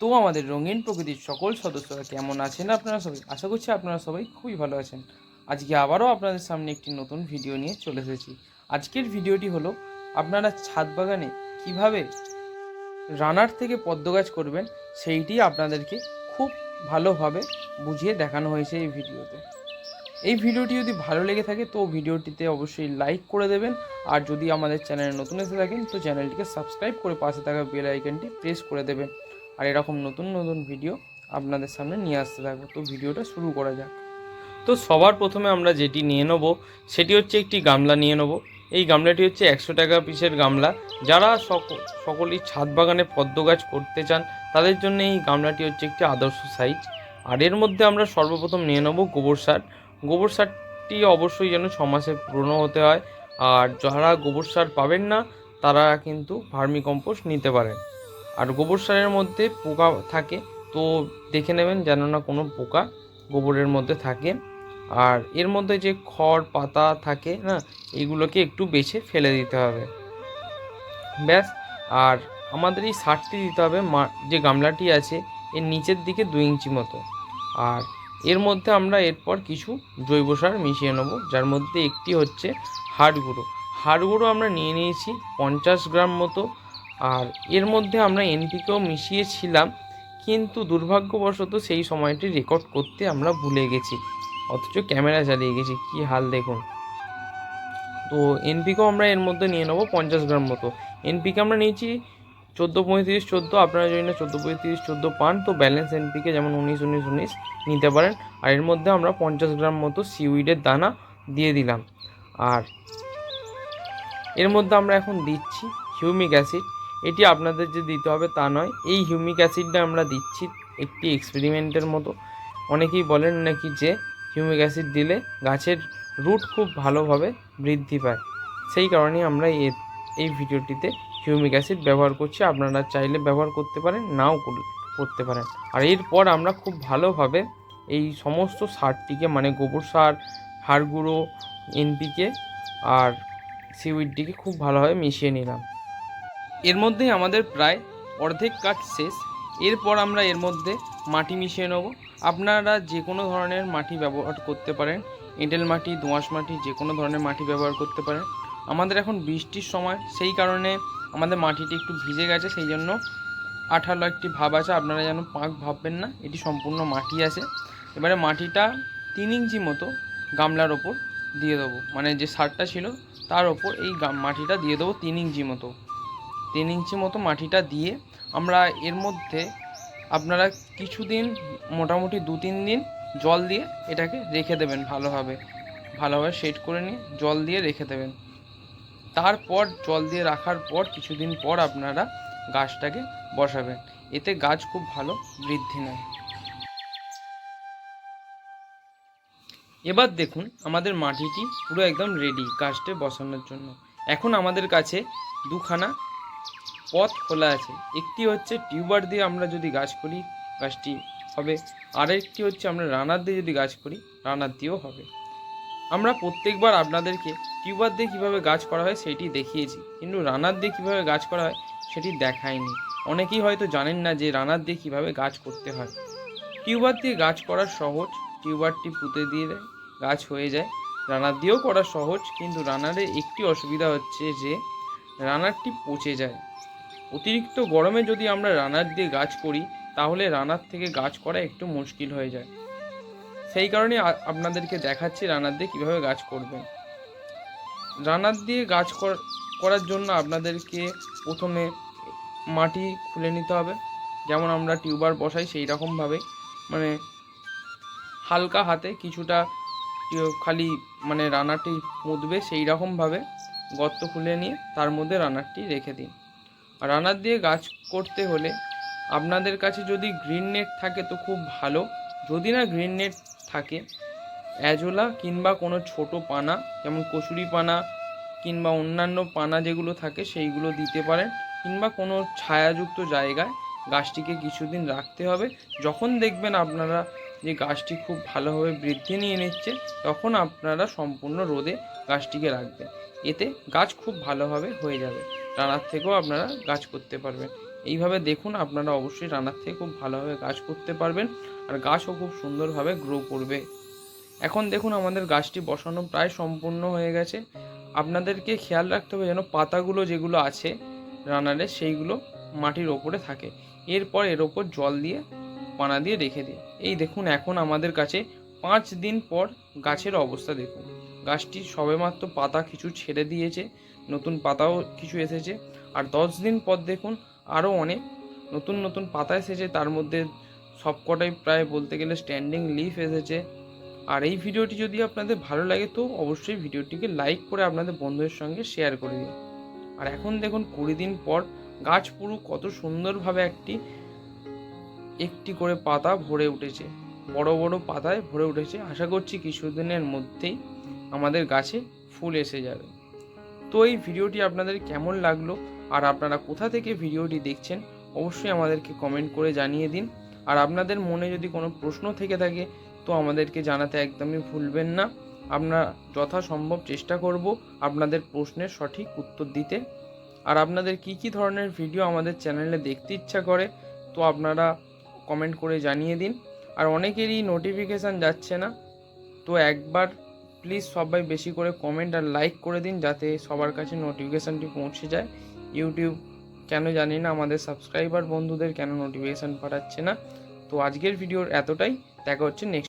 তো আমাদের রঙিন প্রকৃতির সকল সদস্যরা কেমন আছেন আপনারা সবাই? আশা করছি আপনারা সবাই খুবই ভালো আছেন। আজকে আবারও আপনাদের সামনে একটি নতুন ভিডিও নিয়ে চলে এসেছি। আজকের ভিডিওটি হলো, আপনারা ছাদ বাগানে কীভাবে রানার থেকে পদ্ম গাছ করবেন, সেইটি আপনাদেরকে খুব ভালোভাবে বুঝিয়ে দেখানো হয়েছে এই ভিডিওতে। এই ভিডিওটি যদি ভালো লেগে থাকে, তো ভিডিওটিতে অবশ্যই লাইক করে দেবেন। আর যদি আমাদের চ্যানেলে নতুন এসে থাকেন, তো চ্যানেলটিকে সাবস্ক্রাইব করে পাশে থাকা বেল আইকনটি প্রেস করে দেবেন। আর এরকম নতুন নতুন ভিডিও আপনাদের সামনে নিয়ে আসতে থাকব। তো ভিডিওটা শুরু করা যাক। তো সবার প্রথমে আমরা যেটি নিয়ে নেব, সেটি হচ্ছে একটি গামলা নিয়ে নেব। এই গামলাটি হচ্ছে একশো টাকা পিসের গামলা। যারা সকল সকলেই ছাদ বাগানে পদ্ম গাছ করতে চান, তাদের জন্য এই গামলাটি হচ্ছে একটি আদর্শ সাইজ। আর এর মধ্যে আমরা সর্বপ্রথম নিয়ে নেব গোবর সার। গোবর সারটি অবশ্যই যেন ছ মাসে পুরনো হতে হয়। আর যারা গোবর সার পাবেন না, তারা কিন্তু ভার্মি কম্পোস্ট নিতে পারেন। আর গোবর সারের মধ্যে পোকা থাকে, তো দেখে নেবেন যেন না কোনো পোকা গোবরের মধ্যে থাকে। আর এর মধ্যে যে খড়, পাতা থাকে না এইগুলোকে একটু বেছে ফেলে দিতে হবে। ব্যাস, আর আমাদের এই সারটি দিতে হবে যে গামলাটি আছে, এর নিচের দিকে দুই ইঞ্চি মতো। আর এর মধ্যে আমরা এরপর কিছু জৈব সার মিশিয়ে নেব, যার মধ্যে একটি হচ্ছে হাড় গুঁড়ো। হাড় গুঁড়ো আমরা নিয়ে নিয়েছি পঞ্চাশ গ্রাম মতো আর এর মধ্যে আমরা এনপিকেও মিশিয়েছিলাম, কিন্তু দুর্ভাগ্যবশত সেই সময়টি রেকর্ড করতে আমরা ভুলে গেছি, অথচ ক্যামেরা চালিয়ে গেছি, কি হাল দেখুন। তো এনপিকেও আমরা এর মধ্যে নিয়ে নেব পঞ্চাশ গ্রাম মতো। এনপিকে আমরা নিয়েছি চোদ্দ পঁয়ত্রিশ, চোদ্দ আপনারা যদি না চোদ্দ পঁয়ত্রিশ, চোদ্দ পান, তো ব্যালেন্স এনপিকে যেমন উনিশ উনিশ উনিশ নিতে পারেন। আর এর মধ্যে আমরা পঞ্চাশ গ্রাম মতো সিউইডের দানা দিয়ে দিলাম। আর এর মধ্যে আমরা এখন দিচ্ছি হিউমিক অ্যাসিড এটি আপনাদের যে দিতে হবে তা নয়। এই হিউমিক অ্যাসিডটা আমরা দিচ্ছি একটি এক্সপেরিমেন্টের মতো। অনেকেই বলেন নাকি যে হিউমিক অ্যাসিড দিলে গাছের রুট খুব ভালোভাবে বৃদ্ধি পায়। সেই কারণেই আমরা এই ভিডিওটিতে হিউমিক অ্যাসিড ব্যবহার করছি। আপনারা চাইলে ব্যবহার করতে পারেন, নাও কর- করতে পারেন। আর এরপর আমরা খুব ভালোভাবে এই সমস্ত সারটিকে মানে গোবর সার, হাড় গুঁড়ো, এনপিকে আর সিউইডটিকে খুব ভালোভাবে মিশিয়ে নিলাম। এর মধ্যেই আমাদের প্রায় অর্ধেক কাজ শেষ। এরপর আমরা এর মধ্যে মাটি মিশিয়ে নেব। আপনারা যে কোনো ধরনের মাটি ব্যবহার করতে পারেন। এঁটেল মাটি, দোঁয়াশ মাটি যে কোনো ধরনের মাটি ব্যবহার করতে পারেন। আমাদের এখন বৃষ্টির সময়, সেই কারণে আমাদের মাটিটি একটু ভিজে গেছে সেই জন্য আঠালো একটি ভাব আছে। আপনারা যেন পাঁক ভাববেন না, এটি সম্পূর্ণ মাটি আছে। এবারে মাটিটা তিন ইঞ্চি মতো গামলার ওপর দিয়ে দেবো। মানে যে সারটা ছিল, তার ওপর এই মাটিটা দিয়ে দেবো তিন ইঞ্চি মতো। তিন ইঞ্চি মতো মাটিটা দিয়ে আমরা এর মধ্যে আপনারা কিছুদিন, মোটামুটি দু তিন দিন জল দিয়ে এটাকে রেখে দেবেন ভালোভাবে। ভালোভাবে সেট করে নিয়ে জল দিয়ে রেখে দেবেন। তারপর জল দিয়ে রাখার পর কিছুদিন পর আপনারা গাছটাকে বসাবেন। এতে গাছ খুব ভালো বৃদ্ধি নেয়। এবার দেখুন আমাদের মাটিটি পুরো একদম রেডি গাছটা বসানোর জন্য। এখন আমাদের কাছে দুখানা পথ খোলা আছে। একটি হচ্ছে টিউবার দিয়ে আমরা যদি গাছ করি, গাছটি হবে। আরেকটি হচ্ছে আমরা রানার দিয়ে যদি গাছ করি, রানার দিয়েও হবে। আমরা প্রত্যেকবার আপনাদেরকে টিউবার দিয়ে কীভাবে গাছ করা হয় সেটি দেখিয়েছি, কিন্তু রানার দিয়ে কীভাবে গাছ করা হয় সেটি দেখায়নি অনেকেই হয়তো জানেন না যে রানার দিয়ে কীভাবে গাছ করতে হয়। টিউবার দিয়ে গাছ করা সহজ, টিউবারটি পুঁতে দিয়ে, গাছ হয়ে যায়। রানার দিয়েও করা সহজ, কিন্তু রানারে একটি অসুবিধা হচ্ছে যে রানারটি পচে যায়। অতিরিক্ত গরমে যদি আমরা রানার দিয়ে গাছ করি, তাহলে রানার থেকে গাছ করা একটু মুশকিল হয়ে যায়। সেই কারণে আপনাদেরকে দেখাচ্ছি রানার দিয়ে কীভাবে গাছ করবেন। রানার দিয়ে গাছ কর- করার জন্য আপনাদেরকে প্রথমে মাটি খুলে নিতে হবে। যেমন আমরা টিউবার বসাই সেই রকমভাবে। মানে হালকা হাতে কিছুটা খালি মানে রানারটি মুদবে সেই রকমভাবে গর্ত খুলে নিয়ে তার মধ্যে রানারটি রেখে দিন। রানার দিয়ে গাছ করতে হলে আপনাদের কাছে যদি গ্রিন নেট থাকে তো খুব ভালো। যদি না গ্রিন নেট থাকে অ্যাজোলা কিংবা কোনো ছোট পানা, যেমন কচুরি পানা কিংবা অন্যান্য পানা যেগুলো থাকে সেইগুলো দিতে পারেন কিংবা কোনো ছায়াযুক্ত জায়গায় গাছটিকে কিছুদিন রাখতে হবে। যখন দেখবেন আপনারা যে গাছটি খুব ভালোভাবে বৃদ্ধি নিয়ে নিচ্ছে, তখন আপনারা সম্পূর্ণ রোদে গাছটিকে রাখবেন এতে গাছ খুব ভালোভাবে হয়ে যাবে। টানার থেকেও আপনারা গাছ করতে পারবেন। এইভাবে দেখুন আপনারা অবশ্যই রানার থেকে খুব ভালোভাবে গাছ করতে পারবেন আর গাছও খুব সুন্দরভাবে গ্রো করবে। এখন দেখুন আমাদের গাছটি বসানো প্রায় সম্পূর্ণ হয়ে গেছে। আপনাদেরকে খেয়াল রাখতে হবে যেন পাতাগুলো যেগুলো আছে রানারে সেইগুলো মাটির ওপরে থাকে। এরপর এর ওপর জল দিয়ে, পানা দিয়ে রেখে দিই এই দেখুন এখন আমাদের কাছে পাঁচ দিন পর গাছের অবস্থা দেখুন। গাছটি সবেমাত্র পাতা কিছু ছেড়ে দিয়েছে, নতুন পাতাও কিছু এসেছে। আর দশ দিন পর দেখুন আরও অনেক নতুন নতুন পাতা এসেছে, তার মধ্যে সবকটাই প্রায় বলতে গেলে স্ট্যান্ডিং লিফ এসেছে। আর এই ভিডিওটি যদি আপনাদের ভালো লাগে তো অবশ্যই ভিডিওটিকে লাইক করে আপনাদের বন্ধুদের সঙ্গে শেয়ার করে দিন। আর এখন দেখুন কুড়ি দিন পর গাছ পুরো কত সুন্দরভাবে একটি একটি করে পাতা ভরে উঠেছে। বড় বড় পাতায় ভরে উঠেছে। আশা করছি কিছুদিনের মধ্যেই আমাদের গাছে ফুল এসে যাবে। তো এই ভিডিওটি আপনাদের কেমন লাগল আর আপনারা কোথা থেকে ভিডিওটি দেখছেন অবশ্যই আমাদেরকে কমেন্ট করে জানিয়ে দিন। আর আপনাদের মনে যদি কোনো প্রশ্ন থেকে থাকে, তো আমাদেরকে জানাতে একদমই ভুলবেন না। আমরা যথাসম্ভব চেষ্টা করব আপনাদের প্রশ্নের সঠিক উত্তর দিতে। আর আপনাদের কি কি ধরনের ভিডিও আমাদের চ্যানেলে দেখতে ইচ্ছা করে, তো আপনারা কমেন্ট করে জানিয়ে দিন। আর অনেকেরই নোটিফিকেশান যাচ্ছে না, তো একবার প্লিজ সবাই বেশি করে কমেন্ট আর লাইক করে দিন যাতে সবার কাছে নোটিফিকেশানটি পৌঁছে যায়। ইউটিউব কেন জানি না আমাদের সাবস্ক্রাইবার বন্ধুদের কেন নোটিফিকেশান পাঠাচ্ছে না। তো আজকের ভিডিওর এতটাই। দেখা হচ্ছে নেক্সট